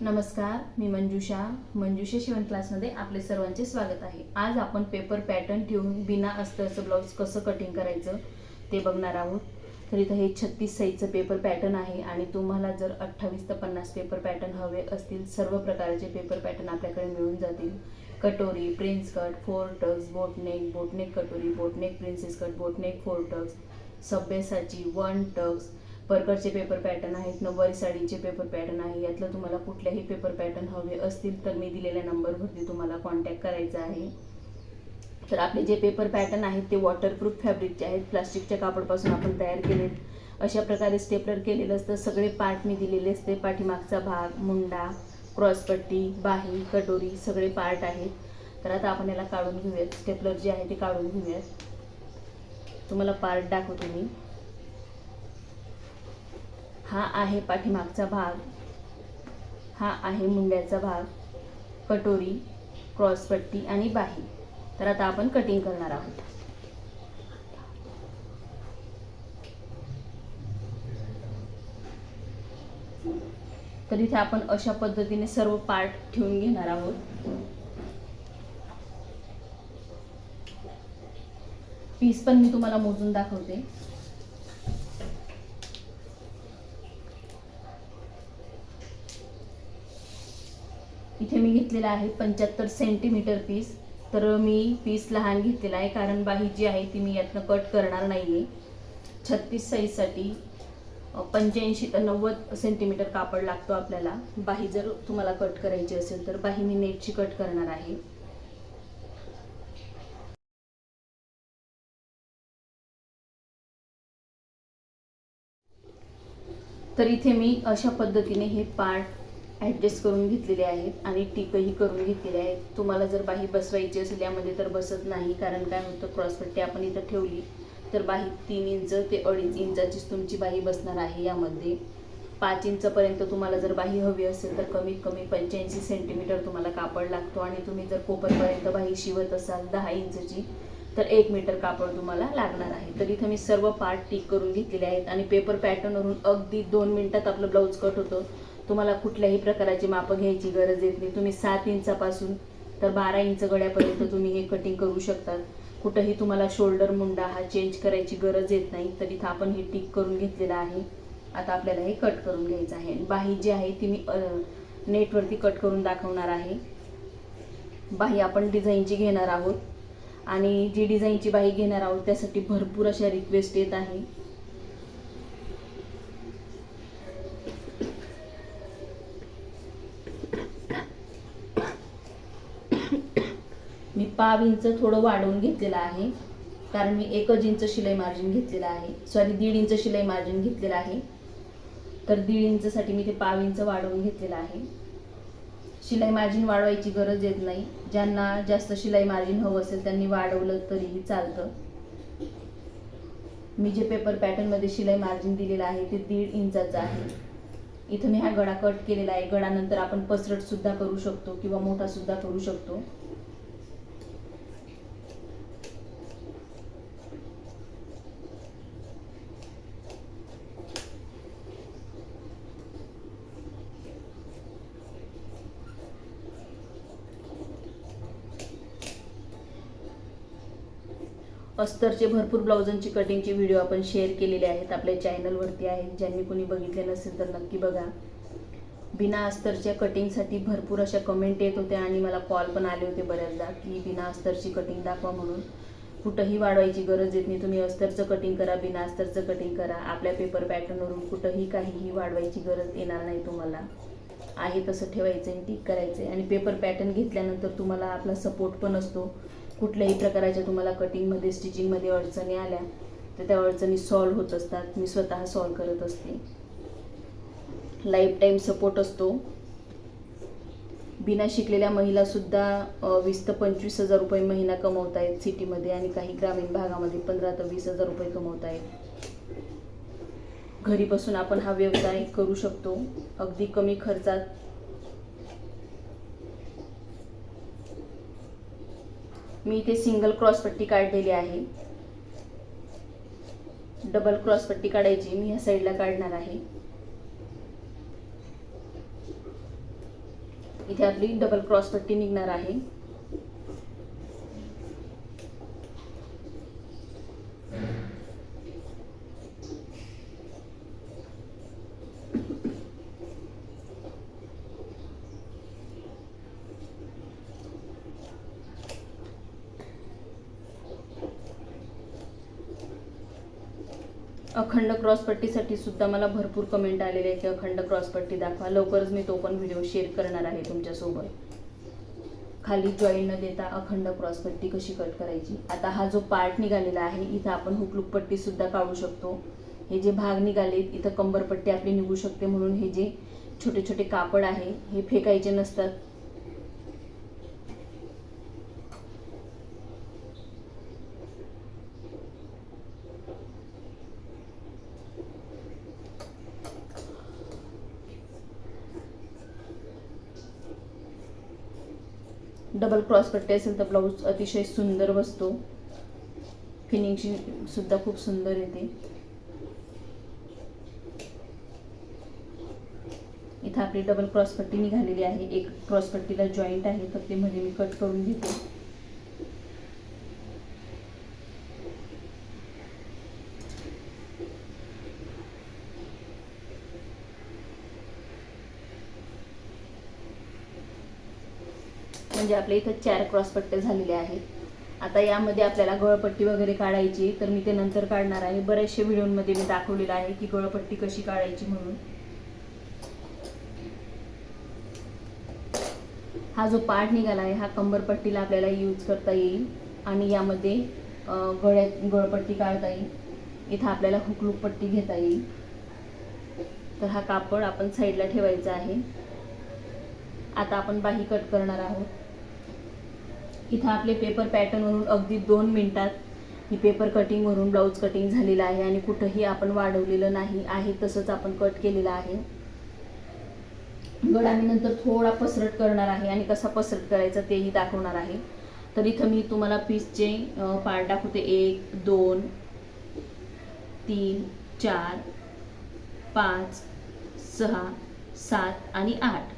नमस्कार मी मंजुषा. मंजुषा शिवण क्लासमध्ये आपले सर्वांचे स्वागत आहे. आज आपण पेपर पॅटर्न ठेवून बिना अस्तरचं ब्लाऊज कसं कटिंग करायचं ते बघणार आहोत. तर इथं हे छत्तीस साईजचं पेपर पॅटर्न आहे आणि तुम्हाला जर अठ्ठावीस ते पन्नास पेपर पॅटर्न हवे असतील सर्व प्रकारचे पेपर पॅटर्न आपल्याकडे मिळून जातील. कटोरी prince cut four tucks boatneck boatneck कटोरी boatneck princess cut boatneck four tucks सभ्यसाची one tucks परकरचे पेपर पॅटर्न आहेत नऊवारी साडीचे पेपर पॅटर्न आहे यातलं तुम्हाला कुठल्याही पेपर पॅटर्न हवे असतील तर मी दिलेल्या नंबरवरती तुम्हाला कॉन्टॅक्ट करायचा आहे. तर आपले जे पेपर पॅटर्न आहेत ते वॉटरप्रूफ फॅब्रिकचे आहेत प्लास्टिकच्या कापडपासून आपण तयार केलेत. अशा प्रकारे स्टेपलर केलेलं असतं. सगळे पार्ट मी दिलेले असते. पाठीमागचा भाग मुंडा क्रॉसपट्टी बाही कटोरी सगळे पार्ट आहेत. तर आता आपण याला काढून घेऊयात. स्टेपलर जे आहे ते काढून घेऊयात. तुम्हाला पार्ट दाखवते मी. हा आहे पाठीमागचा भाग. हा आहे मुंड्याचा भाग. कटोरी क्रॉसपट्टी आणि बाही. तर आता आपण कटिंग करणार आहोत. तर इथे आपण अशा पद्धतीने सर्व पार्ट ठेवून घेणार आहोत. पीस पण मी तुम्हाला मोजून दाखवते. इथे मी घेतलेला आहे पंच्याहत्तर सेंटीमीटर पीस तर मी पीस लहान घेतलेला आहे कारण बाही जी आहे ती मी यातनं कट करणार नाही आहे छत्तीस साईजसाठी पंच्याऐंशी ते नव्वद सेंटीमीटर कापड लागतो आपल्याला. बाही जर तुम्हाला कट करायची असेल तर बाही मी नेटची कट करणार आहे. तर इथे मी अशा पद्धतीने हे पार्ट ॲडजस्ट करून घेतलेले आहेत आणि टिकही करून घेतलेले आहेत. तुम्हाला जर बाही बसवायची असेल यामध्ये तर बसत नाही. कारण काय होतं क्रॉसपट्टी आपण इथं ठेवली तर बाही तीन इंच ते अडीच इंचाचीच तुमची बाही बसणार आहे यामध्ये. पाच इंचपर्यंत तुम्हाला जर बाही हवी असेल तर कमीत कमी पंच्याऐंशी सेंटीमीटर तुम्हाला कापड लागतो. आणि तुम्ही जर कोपरपर्यंत बाही शिवत असाल दहा इंचची तर एक मीटर कापड तुम्हाला लागणार आहे. तर इथं मी सर्व पार्ट टिक करून घेतलेले आहेत. आणि पेपर पॅटर्नवरून अगदी दोन मिनटात आपलं ब्लाऊज कट होतं. तुम्हाला कुठल्याही प्रकाराची मापं घ्यायची गरज येत नाही. तुम्ही सात इंचापासून तर बारा इंच गळ्यापर्यंत तुम्ही हे कटिंग करू शकतात. कुठंही तुम्हाला शोल्डर मुंडा हा चेंज करायची गरज येत नाही. तर इथं आपण हे टिक करून घेतलेलं आहे. आता आपल्याला हे कट करून घ्यायचं आहे. बाही जी आहे ती मी नेटवरती कट करून दाखवणार आहे. बाही आपण डिझाईनची घेणार आहोत. आणि जी डिझाईनची बाही घेणार आहोत त्यासाठी भरपूर अशा रिक्वेस्ट येत आहे. मी पाव इंच थोडं वाढवून घेतलेलं आहे. कारण मी एकच इंच शिलाई मार्जिन घेतलेलं आहे. सॉरी दीड इंच शिलाई मार्जिन घेतलेलं आहे. तर दीड इंचसाठी मी ते पाव इंच वाढवून घेतलेलं आहे. शिलाई मार्जिन वाढवायची गरज येत नाही. ज्यांना जास्त शिलाई मार्जिन हवं असेल त्यांनी वाढवलं तरीही चालतं. मी जे पेपर पॅटर्नमध्ये शिलाई मार्जिन दिलेलं आहे ते दीड इंचाचं आहे. इथं मी हा गळा कट केलेला आहे. गळानंतर आपण पसरटसुद्धा करू शकतो किंवा मोठासुद्धा करू शकतो. अस्तरचे भरपूर ब्लाउजांची कटिंगचे व्हिडिओ आपण शेअर केलेले आहेत. आपल्या चॅनलवरती आहेत. ज्यांनी कोणी बघितले नसेल तर नक्की बघा. बिना अस्तरच्या कटिंगसाठी भरपूर अशा कमेंट येत होत्या आणि मला कॉल पण आले होते बऱ्याचदा की बिना अस्तरची कटिंग दाखवा म्हणून. कुठंही वाढवायची गरज येत नाही. तुम्ही अस्तरचं कटिंग करा बिना अस्तरचं कटिंग करा. आपल्या पेपर पॅटर्नवरून कुठंही काहीही वाढवायची गरज येणार नाही तुम्हाला. आहे तसं ठेवायचं आणि टिक करायचं आणि पेपर पॅटर्न घेतल्यानंतर तुम्हाला आपला सपोर्ट पण असतो. कुठल्याही प्रकाराच्या तुम्हाला कटिंगमध्ये स्टिचिंगमध्ये अडचणी आल्या तर त्या अडचणी सॉल्व्ह होत असतात. मी स्वतः सॉल्व्ह करत असते. लाईफ टाईम सपोर्ट असतो. बिना शिकलेल्या महिलासुद्धा वीस ते पंचवीस हजार रुपये महिना कमवत आहेत सिटीमध्ये आणि काही ग्रामीण भागामध्ये पंधरा ते वीस हजार रुपये कमवत आहेत घरी बसून आपण हा व्यवसाय करू शकतो. अगदी कमी खर्चात मी इथे सिंगल क्रॉसपट्टी काढलेली आहे. डबल क्रॉसपट्टी काढायची मी ह्या साईडला काढणार आहे. इथे आपली डबल क्रॉस पट्टी निघणार आहे. अखंड क्रॉसपट्टीसाठी सुद्धा मला भरपूर कमेंट आलेले आहे की अखंड क्रॉस पट्टी दाखवा. लवकरच मी तो पण व्हिडिओ शेअर करणार आहे तुमच्यासोबत. खाली जॉईन न देता अखंड क्रॉसपट्टी कशी कट करायची? आता हा जो पार्ट निघालेला आहे इथं आपण हुकलुकपट्टी सुद्धा काढू शकतो. हे जे भाग निघाले इथं कंबरपट्टी आपली निघू शकते म्हणून हे जे छोटे छोटे कापड आहे हे फेकायचे नसतात. डबल क्रॉस पट्टी असेल तर ब्लाऊज अतिशय सुंदर बसतो. फिनिशिंग सुद्धा खूप सुंदर येते. इथं आपली डबल क्रॉस पट्टी निघालेली आहे. एक क्रॉस पट्टीला जॉईंट आहे तर ते मध्ये मी कट करून घेते. म्हणजे आपल्या इथं चार क्रॉस पट्टे झालेले आहेत. आता यामध्ये आपल्याला गळपट्टी वगैरे काढायची तर मी ते नंतर काढणार आहे. बऱ्याचशा व्हिडिओमध्ये मी दाखवलेलं आहे की गळपट्टी कशी काढायची म्हणून. हा जो पार्ट निघाला आहे हा कंबरपट्टीला आपल्याला यूज करता येईल आणि यामध्ये गळ्यात गळपट्टी काढता येईल. इथं आपल्याला हुकलूक पट्टी घेता येईल. तर हा कापड आपण साईडला ठेवायचा आहे. आता आपण बाही कट करणार आहोत. इथं आपले पेपर पॅटर्नवरून अगदी दोन मिनटात ही पेपर कटिंगवरून ब्लाऊज कटिंग झालेलं आहे आणि कुठंही आपण वाढवलेलं नाही आहे तसंच आपण कट केलेलं आहे. गड आम्ही नंतर थोडा पसरट करणार आहे आणि कसा पसरट करायचा तेही दाखवणार आहे. तर इथं मी तुम्हाला पीसचे पार्ट दाखवते. एक दोन तीन चार पाच सहा सात आणि आठ.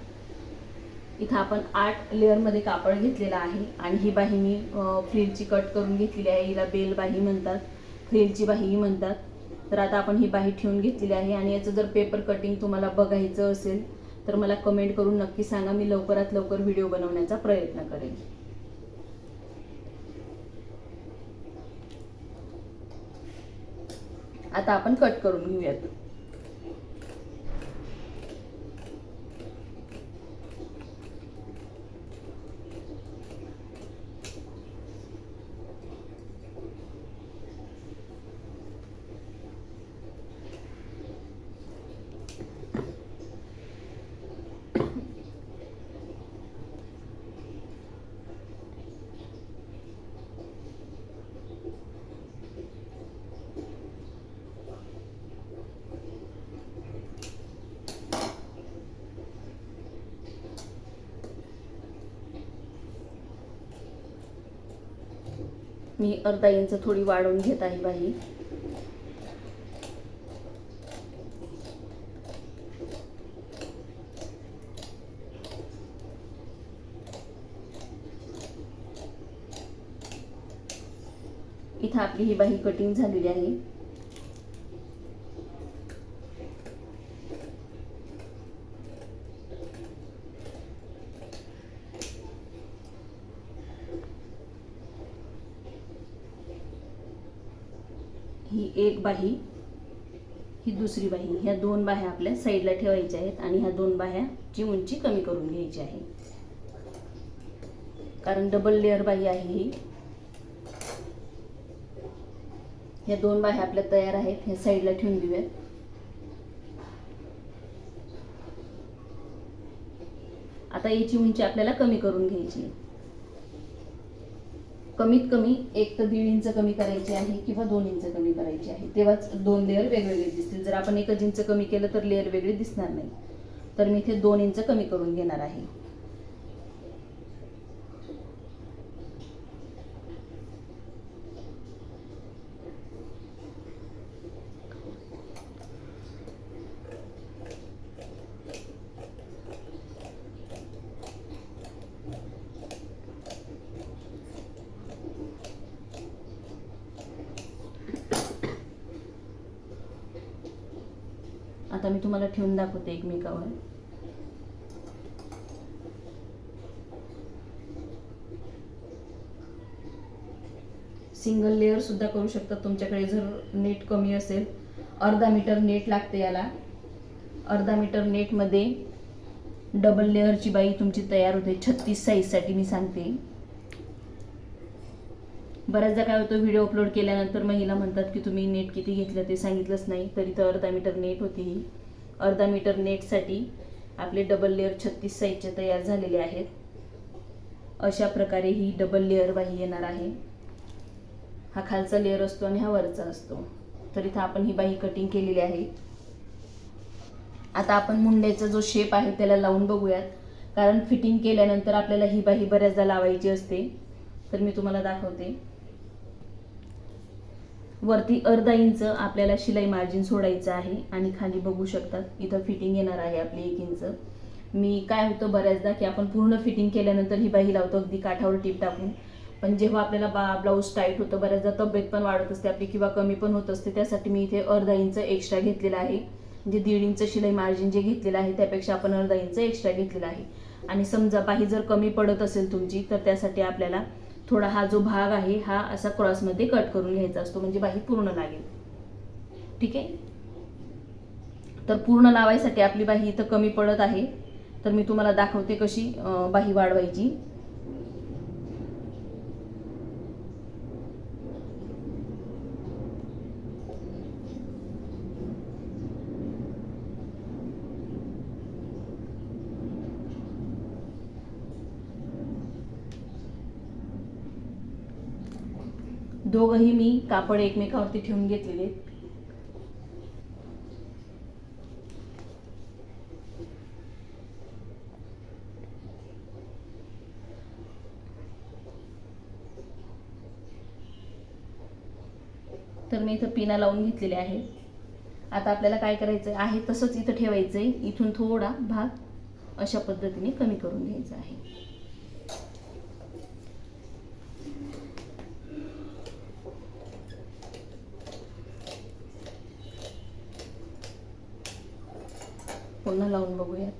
इथं आपण आठ लेअरमध्ये कापड घेतलेलं आहे. आणि ही बाही मी फ्रीलची कट करून घेतलेली आहे. हिला बेल बाही म्हणतात फ्रिलची बाही म्हणतात. तर आता आपण ही बाही ठेवून घेतलेली आहे. आणि याचं जर पेपर कटिंग तुम्हाला बघायचं असेल तर मला कमेंट करून नक्की सांगा. मी लवकरात लवकर व्हिडिओ बनवण्याचा प्रयत्न करेन. आता आपण कट करून घेऊयात. मी अर्धा इंच थोडी वाढवून घेत आहे बाही इथं आपली ही बाही कटिंग झालेली आहे ही एक बाही ही दुसरी बाही. ह्या दोन बाह्या आपल्या साईडला ठेवायच्या आहेत आणि ह्या दोन बाह्याची उंची कमी करून घ्यायची आहे. कारण डबल लेअर बाही आहे ही. ह्या दोन बाह्या आपल्या तयार आहेत. ह्या साईडला ठेवून देऊयात. आता याची उंची आपल्याला कमी करून घ्यायची आहे. कमीत कमी एक तर दीड इंच कमी करायची आहे किंवा दोन इंच कमी करायची आहे. तेव्हाच दोन लेअर वेगवेगळे दिसतील. जर आपण एकच इंच कमी केलं तर लेअर वेगळे दिसणार नाही. तर मी इथे दोन इंच कमी करून घेणार आहे. आता मी तुम्हाला ठेवून दाखवते एकमेकावर. सिंगल लेअर सुद्धा करू शकता तुमच्याकडे जर नेट कमी असेल. अर्धा मीटर नेट लागते याला. अर्धा मीटर नेटमध्ये डबल लेअरची बाई तुमची तयार होते. छत्तीस साईजसाठी मी सांगते. बऱ्याचदा काय होतं व्हिडिओ अपलोड केल्यानंतर महिला म्हणतात की तुम्ही नेट किती घेतलं ते सांगितलंच नाही. तरी तर अर्धा मीटर नेट होती ही. अर्धा मीटर नेटसाठी आपले डबल लेअर छत्तीस साईजचे तयार झालेले आहेत. अशा प्रकारे ही डबल लेअर बाही येणार आहे. हा खालचा लेअर असतो आणि हा वरचा असतो. तर इथं आपण ही बाही कटिंग केलेली आहे. आता आपण मुंड्याचा जो शेप आहे त्याला लावून बघूयात. कारण फिटिंग केल्यानंतर आपल्याला ही बाही बऱ्याचदा लावायची असते. तर मी तुम्हाला दाखवते. वरती अर्धा इंच आपल्याला शिलाई मार्जिन सोडायचं आहे. आणि खाली बघू शकतात इथं फिटिंग येणार आहे आपली एक इंच. मी काय होतं बऱ्याचदा की आपण पूर्ण फिटिंग केल्यानंतर ही बाही लावतो अगदी काठावर टीप टाकून. पण जेव्हा आपल्याला बा ब्लाऊज टाईट होतं बऱ्याचदा तब्येत पण वाढत असते आपली किंवा कमी पण होत असते त्यासाठी मी इथे अर्धा इंच एक्स्ट्रा घेतलेला आहे. म्हणजे दीड इंच शिलाई मार्जिन जे घेतलेलं आहे त्यापेक्षा आपण अर्धा इंच एक्स्ट्रा घेतलेला आहे. आणि समजा बाही जर कमी पडत असेल तुमची तर त्यासाठी आपल्याला थोडा हा जो भाग आहे हा असा क्रॉसमध्ये कट करून घ्यायचा असतो म्हणजे बाही पूर्ण लागेल. ठीक आहे? तर पूर्ण लावायसाठी आपली बाही इथं कमी पडत आहे. तर मी तुम्हाला दाखवते कशी बाही वाढवायची. दोघंही मी कापड एकमेकावरती ठेवून घेतलेले आहेत. तर मी इथं पिना लावून घेतलेले आहे. आता आपल्याला काय करायचं आहे तसंच इथं ठेवायचं आहे इथून थोडा भाग अशा पद्धतीने कमी करून घ्यायचा आहे. पुन्हा लावून बघूयात.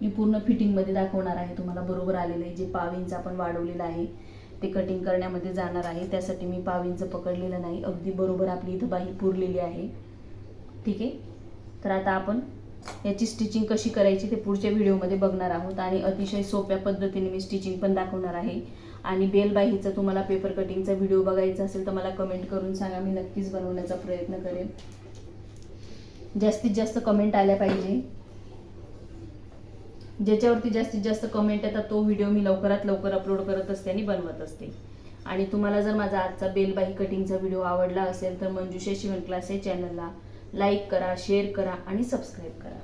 मी पूर्ण फिटिंगमध्ये दाखवणार आहे तुम्हाला बरोबर आलेलं आहे. जे पाविंच आपण वाढवलेलं आहे ते कटिंग करण्यामध्ये जाणार आहे. त्यासाठी मी पाविंच पकडलेलं नाही. अगदी बरोबर आपली इथं बाही पुरलेली आहे. ठीक आहे? तर आता आपण याची स्टिचिंग कशी करायची ते पुढच्या व्हिडिओमध्ये बघणार आहोत. आणि अतिशय सोप्या पद्धतीने मी स्टिचिंग पण दाखवणार आहे. आणि बेल बाहीचा तुम्हाला पेपर कटिंगचा व्हिडिओ बघायचा असेल तर मला कमेंट करून सांगा. मी नक्कीच बनवण्याचा प्रयत्न करेन. जास्तीत जास्त कमेंट आल्या पाहिजे. ज्याच्यावरती जास्तीत जास्त कमेंट येतात तो व्हिडिओ मी लवकरात लवकर अपलोड करत असते आणि बनवत असते. आणि तुम्हाला जर माझा आजचा बेलबाई कटिंगचा व्हिडिओ आवडला असेल तर मंजुषा शिवण क्लास या चॅनलला लाईक करा शेअर करा आणि सबस्क्राईब करा.